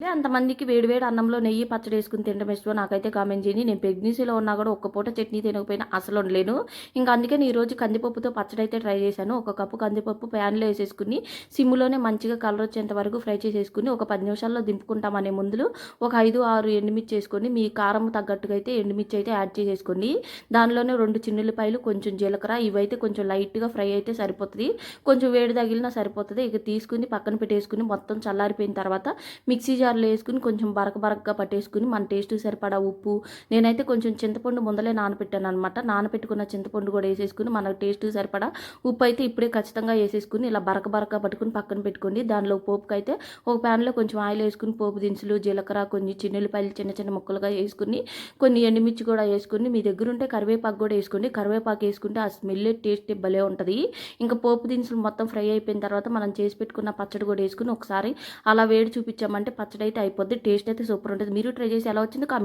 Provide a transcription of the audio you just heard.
లే అంతమందికి వేడివేడి అన్నంలో నెయ్యి పచ్చడి వేసుకుని తినడం ఇష్టం. నాకైతే కామెంట్ చేయండి. నేను ప్రెగ్నెన్సీలో ఉన్నా కూడా ఒక్క పూట చట్నీ తినకపోయినా అసలు ఉండలేను ఇంకా అందుకే ఈరోజు కందిపప్పుతో పచ్చడి అయితే ట్రై చేశాను. ఒక కప్పు కందిపప్పు ప్యాన్లో వేసేసుకుని సిమ్లోనే మంచిగా కలర్ వచ్చేంత వరకు ఫ్రై చేసేసుకుని ఒక పది నిమిషాల్లో దింపుకుంటామనే ముందులు ఒక ఐదు ఆరు ఎండుమిర్చి వేసుకొని మీ కారం తగ్గట్టుగా అయితే ఎండుమిర్చి అయితే యాడ్ చేసేసుకోండి. దానిలోనే రెండు చిన్నులపాయలు కొంచెం జీలకర్ర ఇవైతే కొంచెం లైట్గా ఫ్రై అయితే సరిపోతుంది. కొంచెం వేడి తగిలినా సరిపోతుంది. ఇక తీసుకుని పక్కన పెట్టేసుకుని మొత్తం చల్లారిపోయిన తర్వాత మిక్సీ జార్లో వేసుకుని కొంచెం బరక బరకగా పట్టేసుకుని మన టేస్ట్ సరిపడా ఉప్పు. నేనైతే కొంచెం చింతపండు ముందలే నానపెట్టాను అనమాట నానపెట్టుకున్న చింతపండు కూడా వేసేసుకుని మన టేస్ట్ సరిపడా ఉప్పు అయితే ఇప్పుడే ఖచ్చితంగా వేసేసుకుని ఇలా బరక బరక పట్టుకుని పక్కన పెట్టుకోండి. దానిలో పోపుకి అయితే ఒక ప్యాన్లో కొంచెం ఆయిల్ వేసుకుని పోపు దినుసులు జీలకర్ర కొన్ని చిన్నెల్లిపాయలు చిన్న చిన్న ముక్కలుగా వేసుకుని కొన్ని ఎండుమిర్చి కూడా వేసుకుని మీ దగ్గర ఉంటే కరివేపాకు కూడా వేసుకోండి. కరివేపాకు వేసుకుంటే ఆ స్మెల్ టేస్ట్ భలే ఉంటుంది. ఇంకా పోపు దినుసులు మొత్తం ఫ్రై అయిపోయిన తర్వాత మనం చేసి పెట్టుకున్న పచ్చడి కూడా వేసుకుని ఒకసారి అలా వేడి చూపించామంటే పచ్చడి అయితే అయిపోద్ది టేస్ట్ అయితే సూపర్ ఉంటుంది. మీరు ట్రై చేసి ఎలా వచ్చిందో కామెంట్